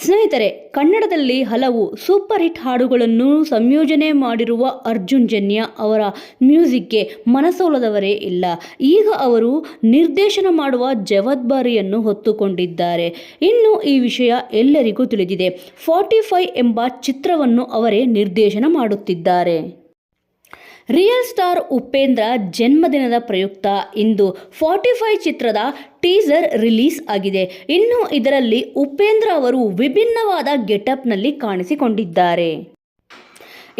ಸ್ನೇಹಿತರೆ, ಕನ್ನಡದಲ್ಲಿ ಹಲವು ಸೂಪರ್ ಹಿಟ್ ಹಾಡುಗಳನ್ನು ಸಂಯೋಜನೆ ಮಾಡಿರುವ ಅರ್ಜುನ್ ಜನ್ಯ ಅವರ ಮ್ಯೂಸಿಕ್ಗೆ ಮನಸೋಲದವರೇ ಇಲ್ಲ. ಈಗ ಅವರು ನಿರ್ದೇಶನ ಮಾಡುವ ಜವಾಬ್ದಾರಿಯನ್ನು ಹೊತ್ತುಕೊಂಡಿದ್ದಾರೆ. ಇನ್ನು ಈ ವಿಷಯ ಎಲ್ಲರಿಗೂ ತಿಳಿದಿದೆ. ಫಾರ್ಟಿ ಫೈವ್ ಎಂಬ ಚಿತ್ರವನ್ನು ಅವರೇ ನಿರ್ದೇಶನ ಮಾಡುತ್ತಿದ್ದಾರೆ. ರಿಯಲ್ ಸ್ಟಾರ್ ಉಪೇಂದ್ರ ಜನ್ಮದಿನದ ಪ್ರಯುಕ್ತ ಇಂದು ಫಾರ್ಟಿ ಫೈವ್ ಚಿತ್ರದ ಟೀಸರ್ ರಿಲೀಸ್ ಆಗಿದೆ. ಇನ್ನು ಇದರಲ್ಲಿ ಉಪೇಂದ್ರ ಅವರು ವಿಭಿನ್ನವಾದ ಗೆಟಪ್ನಲ್ಲಿ ಕಾಣಿಸಿಕೊಂಡಿದ್ದಾರೆ.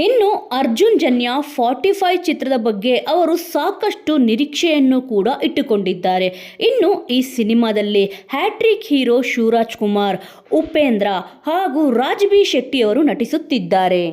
ಇನ್ನು ಅರ್ಜುನ್ ಜನ್ಯ ಫಾರ್ಟಿ ಫೈವ್ ಚಿತ್ರದ ಬಗ್ಗೆ ಅವರು ಸಾಕಷ್ಟು ನಿರೀಕ್ಷೆಯನ್ನು ಕೂಡ ಇಟ್ಟುಕೊಂಡಿದ್ದಾರೆ. ಇನ್ನು ಈ ಸಿನಿಮಾದಲ್ಲಿ ಹ್ಯಾಟ್ರಿಕ್ ಹೀರೋ ಶಿವರಾಜ್ ಕುಮಾರ್ ಉಪೇಂದ್ರ ಹಾಗೂ ರಾಜ್ ಬಿ ಶೆಟ್ಟಿ ಅವರು ನಟಿಸುತ್ತಿದ್ದಾರೆ.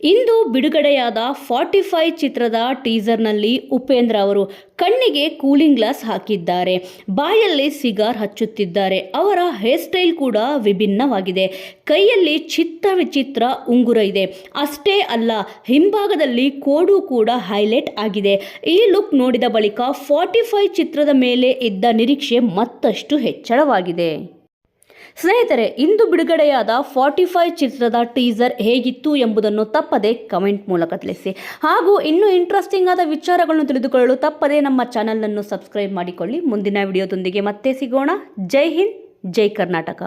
ಇಂದು ಬಿಡುಗಡೆಯಾದ ಫಾರ್ಟಿ ಫೈವ್ ಚಿತ್ರದ ಟೀಸರ್ನಲ್ಲಿ ಉಪೇಂದ್ರ ಅವರು ಕಣ್ಣಿಗೆ ಕೂಲಿಂಗ್ ಗ್ಲಾಸ್ ಹಾಕಿದ್ದಾರೆ. ಬಾಯಲ್ಲಿ ಸಿಗಾರ್ ಹಚ್ಚುತ್ತಿದ್ದಾರೆ. ಅವರ ಹೇರ್ ಸ್ಟೈಲ್ ಕೂಡ ವಿಭಿನ್ನವಾಗಿದೆ. ಕೈಯಲ್ಲಿ ಚಿತ್ತ ವಿಚಿತ್ರ ಉಂಗುರ ಇದೆ. ಅಷ್ಟೇ ಅಲ್ಲ, ಹಿಂಭಾಗದಲ್ಲಿ ಕೋಡು ಕೂಡ ಹೈಲೈಟ್ ಆಗಿದೆ. ಈ ಲುಕ್ ನೋಡಿದ ಬಳಿಕ ಫಾರ್ಟಿ ಫೈವ್ ಚಿತ್ರದ ಮೇಲೆ ಇದ್ದ ನಿರೀಕ್ಷೆ ಮತ್ತಷ್ಟು ಹೆಚ್ಚಳವಾಗಿದೆ. ಸ್ನೇಹಿತರೆ, ಇಂದು ಬಿಡುಗಡೆಯಾದ ಫಾರ್ಟಿ ಫೈವ್ ಚಿತ್ರದ ಟೀಸರ್ ಹೇಗಿತ್ತು ಎಂಬುದನ್ನು ತಪ್ಪದೆ ಕಮೆಂಟ್ ಮೂಲಕ ತಿಳಿಸಿ. ಹಾಗೂ ಇನ್ನೂ ಇಂಟ್ರೆಸ್ಟಿಂಗ್ ಆದ ವಿಚಾರಗಳನ್ನು ತಿಳಿದುಕೊಳ್ಳಲು ತಪ್ಪದೆ ನಮ್ಮ ಚಾನಲನ್ನು ಸಬ್ಸ್ಕ್ರೈಬ್ ಮಾಡಿಕೊಳ್ಳಿ. ಮುಂದಿನ ವಿಡಿಯೋದೊಂದಿಗೆ ಮತ್ತೆ ಸಿಗೋಣ. ಜೈ ಹಿಂದ್, ಜೈ ಕರ್ನಾಟಕ.